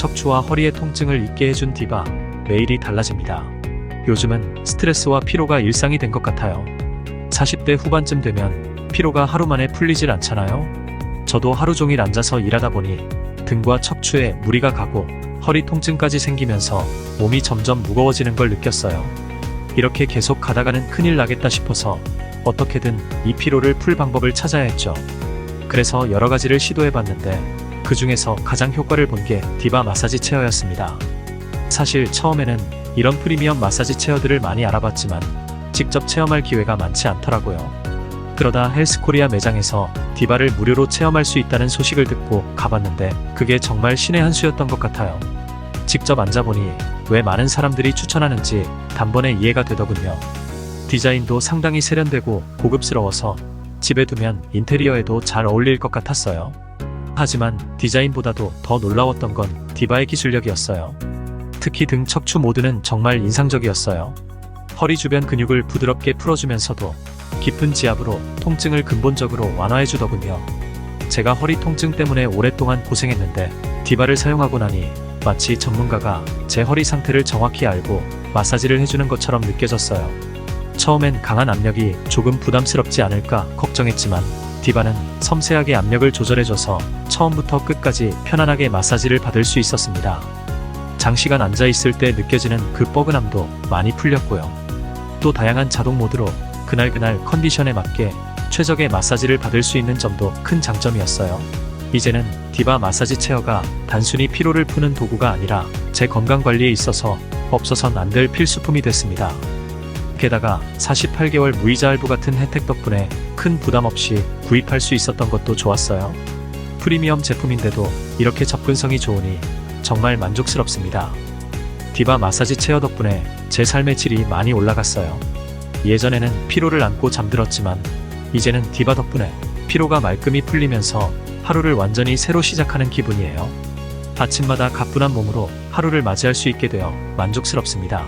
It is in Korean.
척추와 허리의 통증을 잊게 해준 디바. 매일이 달라집니다. 요즘은 스트레스와 피로가 일상이 된 것 같아요. 40대 후반쯤 되면 피로가 하루 만에 풀리질 않잖아요? 저도 하루 종일 앉아서 일하다 보니 등과 척추에 무리가 가고 허리 통증까지 생기면서 몸이 점점 무거워지는 걸 느꼈어요. 이렇게 계속 가다가는 큰일 나겠다 싶어서 어떻게든 이 피로를 풀 방법을 찾아야 했죠. 그래서 여러 가지를 시도해 봤는데 그 중에서 가장 효과를 본 게 디바 마사지 체어였습니다. 사실 처음에는 이런 프리미엄 마사지 체어들을 많이 알아봤지만 직접 체험할 기회가 많지 않더라고요. 그러다 헬스코리아 매장에서 디바를 무료로 체험할 수 있다는 소식을 듣고 가봤는데 그게 정말 신의 한 수였던 것 같아요. 직접 앉아보니 왜 많은 사람들이 추천하는지 단번에 이해가 되더군요. 디자인도 상당히 세련되고 고급스러워서 집에 두면 인테리어에도 잘 어울릴 것 같았어요. 하지만 디자인보다도 더 놀라웠던 건 디바의 기술력이었어요. 특히 등 척추 모드는 정말 인상적이었어요. 허리 주변 근육을 부드럽게 풀어주면서도 깊은 지압으로 통증을 근본적으로 완화해주더군요. 제가 허리 통증 때문에 오랫동안 고생했는데 디바를 사용하고 나니 마치 전문가가 제 허리 상태를 정확히 알고 마사지를 해주는 것처럼 느껴졌어요. 처음엔 강한 압력이 조금 부담스럽지 않을까 걱정했지만 디바는 섬세하게 압력을 조절해줘서 처음부터 끝까지 편안하게 마사지를 받을 수 있었습니다. 장시간 앉아있을 때 느껴지는 그 뻐근함도 많이 풀렸고요. 또 다양한 자동 모드로 그날그날 컨디션에 맞게 최적의 마사지를 받을 수 있는 점도 큰 장점이었어요. 이제는 디바 마사지 체어가 단순히 피로를 푸는 도구가 아니라 제 건강 관리에 있어서 없어선 안 될 필수품이 됐습니다. 게다가 48개월 무이자 할부 같은 혜택 덕분에 큰 부담 없이 구입할 수 있었던 것도 좋았어요. 프리미엄 제품인데도 이렇게 접근성이 좋으니 정말 만족스럽습니다. 디바 마사지 체어 덕분에 제 삶의 질이 많이 올라갔어요. 예전에는 피로를 안고 잠들었지만 이제는 디바 덕분에 피로가 말끔히 풀리면서 하루를 완전히 새로 시작하는 기분이에요. 아침마다 가뿐한 몸으로 하루를 맞이할 수 있게 되어 만족스럽습니다.